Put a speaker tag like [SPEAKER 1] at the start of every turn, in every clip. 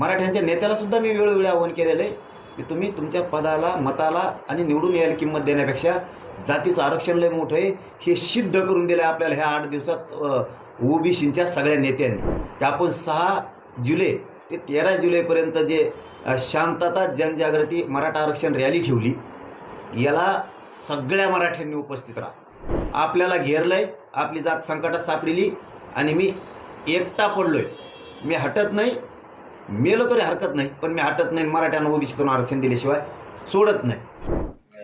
[SPEAKER 1] मराठ्यांच्या नेत्याला सुद्धा मी वेळोवेळी आव्हान केलेलं आहे की तुम्ही तुमच्या पदाला मताला आणि निवडून यायला किंमत देण्यापेक्षा जातीचं आरक्षण लय मोठं आहे. हे सिद्ध करून दिलं आहे आपल्याला ह्या आठ दिवसात ओबीसीच्या सगळ्या नेत्यांनी. ते आपण सहा जुलै ते तेरा जुलैपर्यंत जे शांतता जनजागृती मराठा आरक्षण रॅली ठेवली याला सगळ्या मराठ्यांनी उपस्थित राहा. आपल्याला घेरलंय आपली जात संकटात सापडली आणि मी एकटा पडलोय. मी हटत नाही मेलं तरी हरकत नाही पण मी हटत नाही मराठ्यांना ओबीसी करून आरक्षण दिल्याशिवाय सोडत नाही.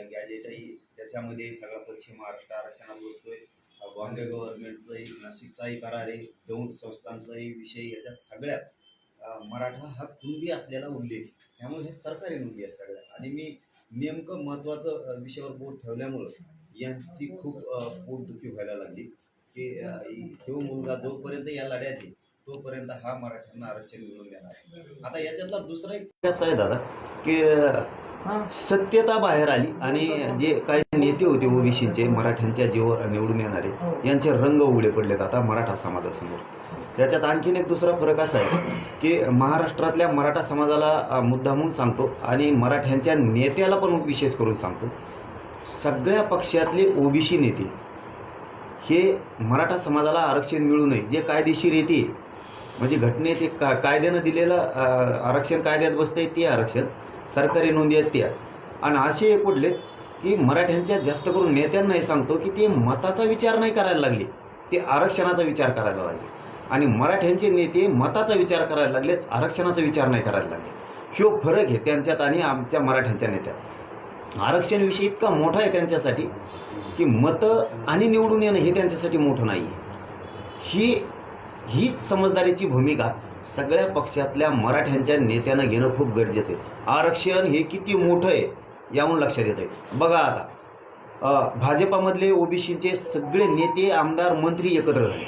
[SPEAKER 1] गॅजेटही त्याच्यामध्ये सगळा पश्चिम महाराष्ट्र आरक्षणात बसतोय. बॉम्बे गव्हर्नमेंटचंही नाशिकचाही करार आहे. दौंड संस्थांचाही विषय याच्यात सगळ्यात. मराठा हा कुणबी असलेला उल्लेख त्यामुळे हे सरकारी नोंदी आहेत सगळ्या आणि मी नेमकं महत्त्वाचं विषयावर बोट ठेवल्यामुळं यांची खूप पोटदुखी व्हायला लागली. की ह्यो मुलगा जोपर्यंत या लढ्यात येईल तोपर्यंत हा मराठ्यांना आरक्षण मिळवून देणार आता याच्यातला दुसरा एक असं आहे दादा की सत्यता बाहेर आली आणि जे काही नेते होते ओबीसीचे मराठ्यांच्या जीवावर निवडून येणारे यांचे रंग उघडे पडलेत आता मराठा समाजासमोर. त्याच्यात आणखीन एक दुसरा फरक असा आहे की महाराष्ट्रातल्या मराठा समाजाला अ, मुद्दामून सांगतो आणि मराठ्यांच्या नेत्याला पण विशेष करून सांगतो. सगळ्या पक्षातले ओबीसी नेते हे मराठा समाजाला आरक्षण मिळू नये जे कायदेशीर येते म्हणजे घटनेत एक का कायद्यानं दिलेलं आरक्षण कायद्यात बसतंय ते आरक्षण. सरकारी नोंदी आहेत त्या. आणि असे एक कुठले की मराठ्यांच्या जास्त करून नेत्यांना हे सांगतो की ते मताचा विचार नाही करायला लागले. ते आरक्षणाचा विचार करायला लागले. आणि मराठ्यांचे नेते मताचा विचार करायला लागलेत आरक्षणाचा विचार नाही करायला लागले. ह्यो फरक आहे त्यांच्यात आणि आमच्या मराठ्यांच्या नेत्यात. आरक्षण विषय इतका मोठा आहे त्यांच्यासाठी की मतं आणि निवडून येणं हे त्यांच्यासाठी मोठं नाही आहे ही हीच समजदारीची भूमिका सगळ्या पक्षातल्या मराठ्यांच्या नेत्यानं घेणं खूप गरजेचं आहे. आरक्षण हे किती मोठं आहे याहून लक्षात येतं आहे बघा आता भाजपामधले ओबीसीचे सगळे नेते आमदार मंत्री एकत्र झाले.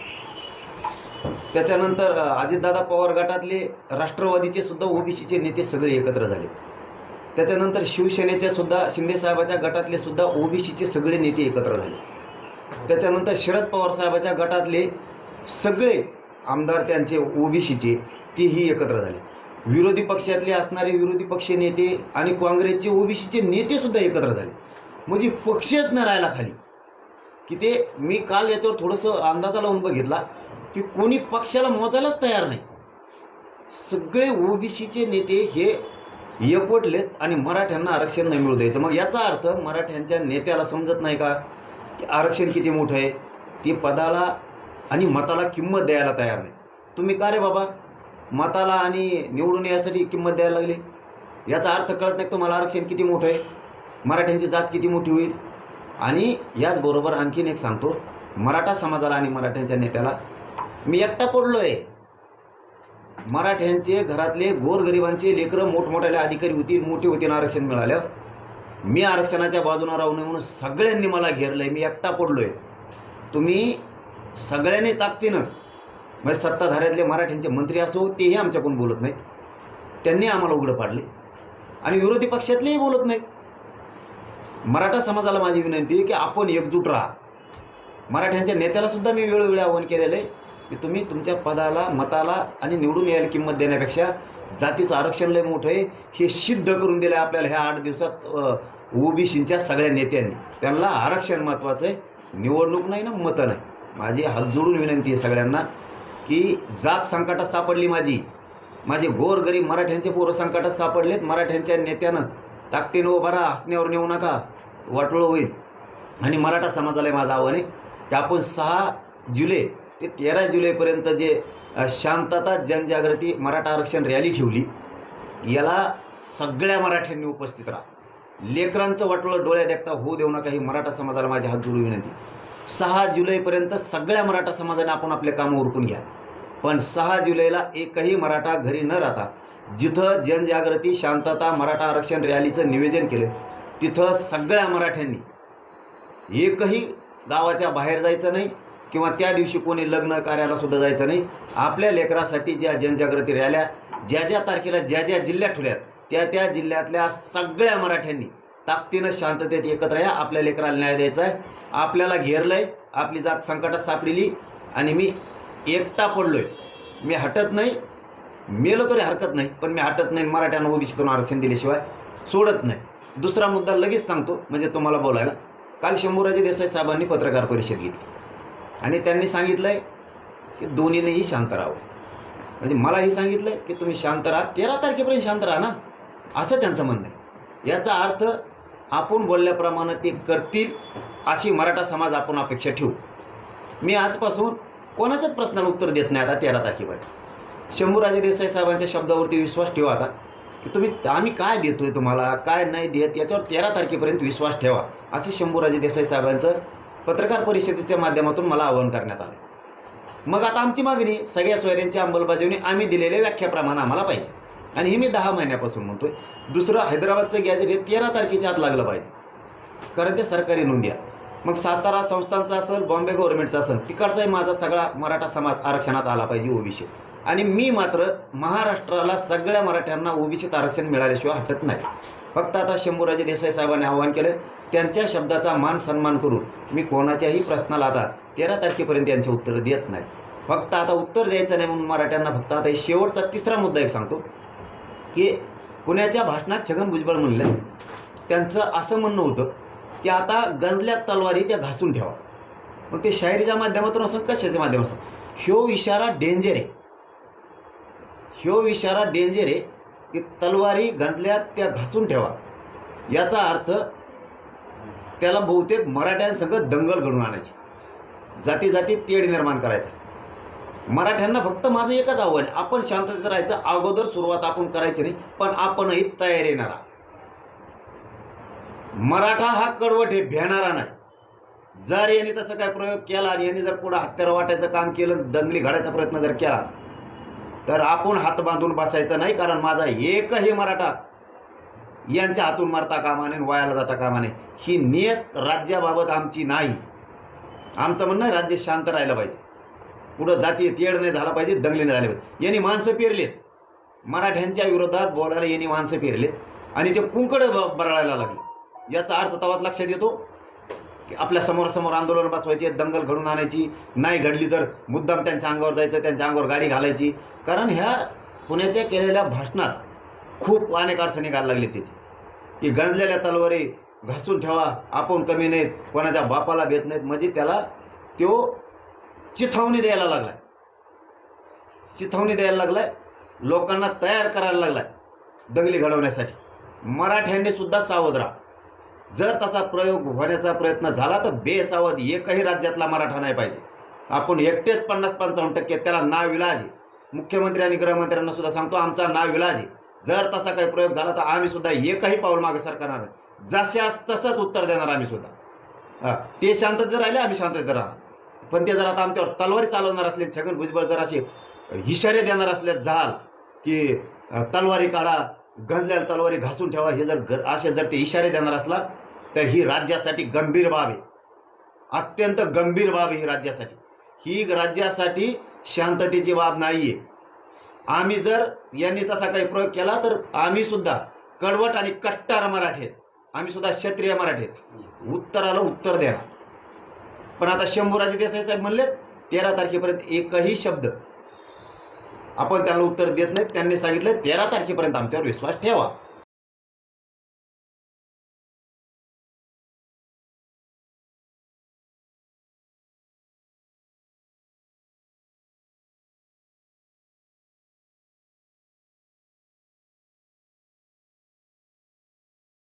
[SPEAKER 1] त्याच्यानंतर अजितदादा पवार गटातले राष्ट्रवादीचे सुद्धा ओबीसीचे नेते सगळे एकत्र झाले त्याच्यानंतर शिवसेनेच्या सुद्धा शिंदेसाहेबाच्या गटातले सुद्धा ओबीसीचे सगळे नेते एकत्र झाले त्याच्यानंतर शरद पवार साहेबाच्या गटातले सगळे आमदार त्यांचे ओबीसीचे तेही एकत्र झाले. विरोधी पक्षातले असणारे विरोधी पक्ष नेते आणि काँग्रेसचे ओबीसीचे नेते सुद्धा एकत्र झाले. म्हणजे पक्षच न राहिला खाली. की ते मी काल याच्यावर थोडंसं अंदाजा लावून बघितला की कोणी पक्षाला मोजायलाच तयार नाही. सगळे ओबीसीचे नेते हे एकवटलेत आणि मराठ्यांना आरक्षण नाही मिळू द्यायचं. मग याचा अर्थ मराठ्यांच्या नेत्याला समजत नाही का? की आरक्षण किती मोठं आहे? ते पदाला आणि मताला किंमत द्यायला तयार नाही तुम्ही का रे बाबा? मताला आणि निवडून यासाठी किंमत द्यायला लागली? याचा अर्थ कळत नाही तुम्हाला? आरक्षण किती मोठं आहे? मराठ्यांची जात किती मोठी होईल? आणि याचबरोबर आणखीन एक सांगतो. मराठा समाजाला आणि मराठ्यांच्या नेत्याला मी एकटा पडलो आहे मराठ्यांचे घरातले गोरगरिबांचे लेकरं मोठमोठ्याले अधिकारी होती मोठे होते आरक्षण मिळालं मी आरक्षणाच्या बाजूने राहू नये म्हणून सगळ्यांनी मला घेरलं आहे मी एकटा पडलो आहे तुम्ही सगळ्यांनी ताकदीनं म्हणजे सत्ताधाऱ्यातले मराठ्यांचे मंत्री असो तेही आमच्याकडून बोलत नाहीत. त्यांनी आम्हाला उघडं पाडले. आणि विरोधी पक्षातलेही बोलत नाहीत. मराठा समाजाला माझी विनंती आहे की आपण एकजूट राहा. मराठ्यांच्या नेत्याला सुद्धा मी वेळोवेळी आव्हान केलेलं आहे की तुम्ही तुमच्या पदाला मताला आणि निवडून यायला किंमत देण्यापेक्षा जातीचं आरक्षण लय मोठं आहे. हे सिद्ध करून दिलं आहे आपल्याला ह्या आठ दिवसात ओबीसीच्या सगळ्या नेत्यांनी. त्यांना आरक्षण महत्त्वाचं आहे. निवडणूक नाही ना मतं नाही. माझी हात जोडून विनंती आहे सगळ्यांना की जात संकटात सापडली माझी माझे गोरगरीब मराठ्यांचे पोरं संकटात सापडलेत मराठ्यांच्या नेत्यानं ताकदीनं उभा राहा हसण्यावर नेऊ नका वाटोळं होईल. आणि मराठा समाजाला माझं आव्हान आहे की आपण सहा जुलै ते तेरा जुलैपर्यंत जे शांतता जनजागृती मराठा आरक्षण रॅली ठेवली याला सगळ्या मराठ्यांनी उपस्थित राहा. लेकरांचं वाटोळं डोळ्यात देखता होऊ देऊ नका ही मराठा समाजाला माझी हात जोडून विनंती सहा जुलैपर्यंत सगळ्या मराठा समाजाने आपण आपले कामं उरकून घ्या. पण सहा जुलैला एकही मराठा घरी न राहता जिथं जनजागृती शांतता मराठा आरक्षण रॅलीचं निवेदन केलं तिथं सगळ्या मराठ्यांनी एकही गावाच्या बाहेर जायचं नाही किंवा त्या दिवशी कोणी लग्न कार्याला सुद्धा जायचं नाही. आपल्या लेकरासाठी ज्या जनजागृती रॅल्या ज्या ज्या तारखेला ज्या ज्या जिल्ह्यात ठेवल्यात त्या त्या जिल्ह्यातल्या सगळ्या मराठ्यांनी ताकदीनं शांततेत एकत्र या. आपल्या लेकराला न्याय द्यायचा आहे. आपल्याला घेरलंय. आपली जात संकटात सापडली. आणि मी एकटा पडलोय. मी हटत नाही. मेलं तरी हरकत नाही. पण मी हटत नाही मराठ्यांना ओबीसीतून आरक्षण दिल्याशिवाय सोडत नाही. दुसरा मुद्दा लगेच सांगतो. म्हणजे तुम्हाला बोलायला. काल शंभूराजे देसाई साहेबांनी पत्रकार परिषद घेतली. आणि त्यांनी सांगितलंय की दोन्हीनेही शांत राहावं. म्हणजे मलाही सांगितलंय की तुम्ही शांत राहा. तेरा तारखेपर्यंत शांत राहा ना. असं त्यांचं म्हणणं आहे. याचा अर्थ आपण बोलल्याप्रमाणे ते करतील अशी मराठा समाज आपण अपेक्षा ठेवू. मी आजपासून कोणाच्याच प्रश्नाला उत्तर देत नाही आता तेरा तारखेपर्यंत. शंभूराजे देसाई साहेबांच्या शब्दावरती विश्वास ठेवा आता. की तुम्ही आम्ही काय देतोय तुम्हाला काय नाही देत याच्यावर तेरा तारखेपर्यंत विश्वास ठेवा असे शंभूराजे देसाई साहेबांचं पत्रकार परिषदेच्या माध्यमातून मला आवाहन करण्यात आलं. मग आता आमची मागणी सगळ्या सोयऱ्यांची अंमलबजावणी आम्ही दिलेल्या व्याख्याप्रमाणे आम्हाला पाहिजे. आणि हे मी दहा महिन्यापासून म्हणतोय. दुसरं हैदराबादचं गॅजेट हे तेरा तारखेच्या आत लागलं पाहिजे. कारण ते सरकारी नोंदी मग सातारा संस्थांचा असेल बॉम्बे गव्हर्नमेंटचा असेल तिकडचाही माझा सगळा मराठा समाज आरक्षणात आला पाहिजे ओबीसी. आणि मी मात्र महाराष्ट्राला सगळ्या मराठ्यांना ओबीसीत आरक्षण मिळाल्याशिवाय हटत नाही. फक्त आता शंभूराजे देसाई साहेबांनी आवाहन केलं त्यांच्या शब्दाचा मान सन्मान करून मी कोणाच्याही प्रश्नाला आता तेरा तारखेपर्यंत यांचे उत्तर देत नाही. फक्त आता उत्तर द्यायचं नाही म्हणून मराठ्यांना फक्त आता हे शेवटचा तिसरा मुद्दा एक सांगतो. की पुण्याच्या भाषणात छगन भुजबळ म्हणलं. त्यांचं असं म्हणणं होतं की आता गंजल्या तलवारी त्या घासून ठेवा. मग ते शायरीच्या माध्यमातून असो कशाच्या माध्यमातून ह्यो इशारा डेंजर आहे. ह्यो इशारा डेंजर आहे की तलवारी गंजल्या त्या घासून ठेवा. याचा अर्थ त्याला बहुतेक मराठ्यांसंग दंगल घडून आणायची. जाती जाती तेढ निर्माण करायचा. मराठ्यांना फक्त माझं एकच आव्हान आहे आपण शांततेत राहायचं अगोदर सुरुवात आपण करायची नाही पण आपणही तयार येणारा मराठा हा कडवट हे भेणारा नाही. जर यांनी तसं काय प्रयोग केला आणि यांनी जर पुढे हत्यार वाटायचं काम केलं दंगली घडायचा प्रयत्न जर केला तर आपण हात बांधून बसायचं नाही कारण माझा एकही मराठा यांच्या हातून मारता कामा नये वायाला जाता कामा नये. ही नियत राज्याबाबत आमची नाही. आमचं म्हणणं आहे राज्य शांत राहिलं पाहिजे. पुढं जाती तेड नाही झाला पाहिजे दंगली नाही झाले पाहिजे. यांनी माणसं पेरलेत. मराठ्यांच्या विरोधात बोलायला यांनी माणसं पेरलेत. आणि ते कुंकड ब- बरळायला लागले. याचा अर्थ तवाच लक्षात येतो? की आपल्या समोरासमोर आंदोलन बसवायचे दंगल घडून आणायची नाही घडली तर मुद्दाम त्यांच्या अंगावर जायचं त्यांच्या अंगावर गाडी घालायची. कारण ह्या पुण्याच्या केलेल्या भाषणात खूप अनेक अर्थ निघायला लागले त्याचे. की गंजलेल्या तलवारी घासून ठेवा आपण कमी नाहीत कोणाच्या बापाला भेट नाहीत. म्हणजे त्याला तो चिथावणी द्यायला लागलाय. चिथावणी द्यायला लागलाय. लोकांना तयार करायला लागलाय. दंगली घडवण्यासाठी. मराठ्यांनी सुद्धा सावध राहा. जर तसा प्रयोग होण्याचा प्रयत्न झाला तर बेसावध एकही राज्यातला मराठा नाही पाहिजे. आपण एकटेच पन्नास पंचावन्न टक्के त्याला नाव इलाज आहे. मुख्यमंत्री आणि गृहमंत्र्यांना सुद्धा सांगतो आमचा नाव इलाज आहे. जर तसा काही प्रयोग झाला तर आम्ही सुद्धा एकही पाऊल मागे सरकारणार जसे जशास तसंच उत्तर देणार आम्ही सुद्धा. ते शांततेत राहिले आम्ही शांततेत राहणार. पण ते जर आता आमच्यावर तलवारी चालवणार असले छगन भुजबळ जर असे इशारे देणार असले झाल की तलवारी काढा गंजलेल्या तलवारी घासून ठेवा हे जर असे जर ते इशारे देणार असला तर ही राज्यासाठी गंभीर बाब आहे. अत्यंत गंभीर बाब आहे ही राज्यासाठी. ही राज्यासाठी शांततेची बाब नाहीये. आम्ही जर यांनी तसा काही प्रयोग केला तर आम्ही सुद्धा कडवट आणि कट्टार मराठी आहेत. आम्ही सुद्धा क्षत्रिय मराठी आहेत. उत्तराला उत्तर देणार. पण आता शंभूराजे देसाई साहेब म्हणले तेरा तारखेपर्यंत एकही शब्द आपण त्यांना उत्तर देत नाहीत. त्यांनी सांगितलं तेरा तारखेपर्यंत आमच्यावर विश्वास ठेवा.